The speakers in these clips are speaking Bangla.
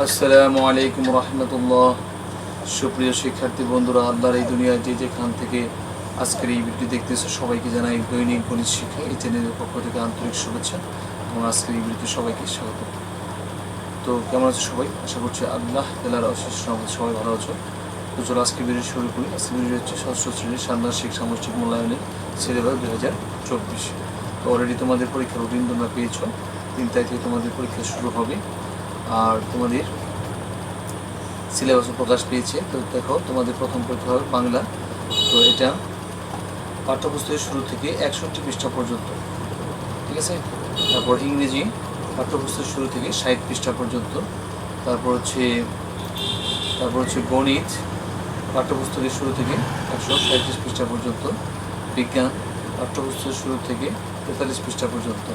আসসালামু আলাইকুম রহমতুল্লাহ। সুপ্রিয় শিক্ষার্থী বন্ধুরা, আল্লাহর এই দুনিয়ার যে যেখান থেকে আজকের এই ভিডিও দেখতেছে, সবাইকে জানাই দৈনিক গণিত শিক্ষা এই চ্যানেলের পক্ষ থেকে আন্তরিক শুভেচ্ছা এবং আজকের এই ভিডিওতে সবাইকে স্বাগত। তো কেমন আছে সবাই? আশা করছি আল্লাহ তালার অশেষ সবাই ভালো আছো। তো চলো আজকে ভিডিও শুরু করি। আজকে ভিডিও হচ্ছে ষষ্ঠ শ্রেণির ষান্মাসিক সামষ্টিক মূল্যায়নের সিলেবাস দু হাজার চব্বিশ। তো অলরেডি তোমাদের পরীক্ষার রুটিন পেয়েছ। তিন তারিখ থেকে তোমাদের পরীক্ষা শুরু হবে। আর তোমাদের সিলেবাসও প্রকাশ পেয়েছে। তো দেখো, তোমাদের প্রথম পরীক্ষা হবে বাংলা। তো এটা পাঠ্যপুস্তকের শুরু থেকে একষট্টি পৃষ্ঠা পর্যন্ত। ঠিক আছে? তারপর ইংরেজি পাঠ্যপুস্তকের শুরু থেকে ষাট পৃষ্ঠা পর্যন্ত। তারপর হচ্ছে তারপর হচ্ছে গণিত পাঠ্যপুস্তকের শুরু থেকে একশো সাঁত্রিশ পৃষ্ঠা পর্যন্ত। বিজ্ঞান পাঠ্যপুস্তকের শুরু থেকে তেতাল্লিশ পৃষ্ঠা পর্যন্ত।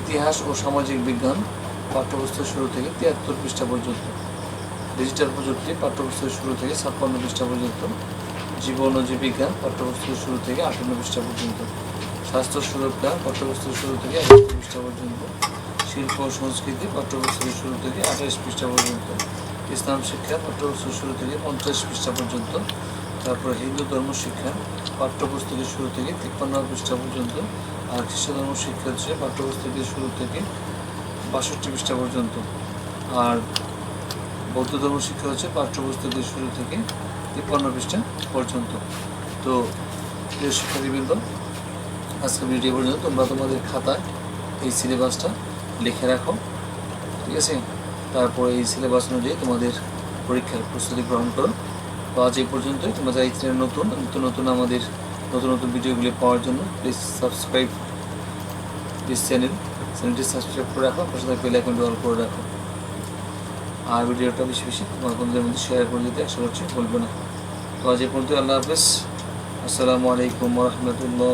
ইতিহাস ও সামাজিক বিজ্ঞান পাঠ্যপুস্তকের শুরু থেকে তিয়াত্তর পৃষ্ঠা পর্যন্ত। ডিজিটাল প্রযুক্তি পাঠ্যপুস্তকের শুরু থেকে ছাপ্পান্ন পৃষ্ঠা পর্যন্ত। জীবন ও জীবিকা পাঠ্যপুস্তক শুরু থেকে আটান্ন পৃষ্ঠা পর্যন্ত। স্বাস্থ্য সুরক্ষা পাঠ্যপুস্তকের শুরু থেকে একষট্টি পৃষ্ঠা পর্যন্ত। শিল্প ও সংস্কৃতি পাঠ্যপুস্তকের শুরু থেকে আঠাশ পৃষ্ঠা পর্যন্ত। ইসলাম শিক্ষা পাঠ্যপুস্তকের শুরু থেকে পঞ্চাশ পৃষ্ঠা পর্যন্ত। তারপর হিন্দু ধর্ম শিক্ষা পাঠ্যপুস্তকের শুরু থেকে তিপ্পান্ন পৃষ্ঠা পর্যন্ত। আর খ্রিস্ট ধর্ম শিক্ষা হচ্ছে পাঠ্যপুস্তকের শুরু থেকে বাষট্টি পৃষ্ঠা পর্যন্ত। আর বৌদ্ধ ধর্ম শিক্ষা হচ্ছে পাঠ্যপুস্তকের শুরু থেকে তিপ্পান্ন পৃষ্ঠা পর্যন্ত। তো, প্রিয় শিক্ষার্থীবৃন্দ আজকে ভিডিও পর্যন্ত তোমরা তোমাদের খাতায় এই সিলেবাসটা লিখে রাখো, ঠিক আছে? তারপর এই সিলেবাস অনুযায়ী তোমাদের পরীক্ষার প্রস্তুতি গ্রহণ করো। তো আজ এই পর্যন্তই। তোমরা এই চ্যানেল নতুন নতুন নতুন আমাদের নতুন নতুন ভিডিওগুলি পাওয়ার জন্য প্লিজ সাবস্ক্রাইব দিস চ্যানেল চ্যানেলটি সাবস্ক্রাইব করে রাখো, পাশে বেল আইকনটি অল করে রাখো। আর ভিডিওটা বেশি বেশি তোমার বন্ধুদের মধ্যে শেয়ার করে দিতে আশা করছি বলব না। তো আজ এ পর্যন্ত আল্লাহ হাফেজ। আসসালামু আলাইকুম রহমতুল্লাহ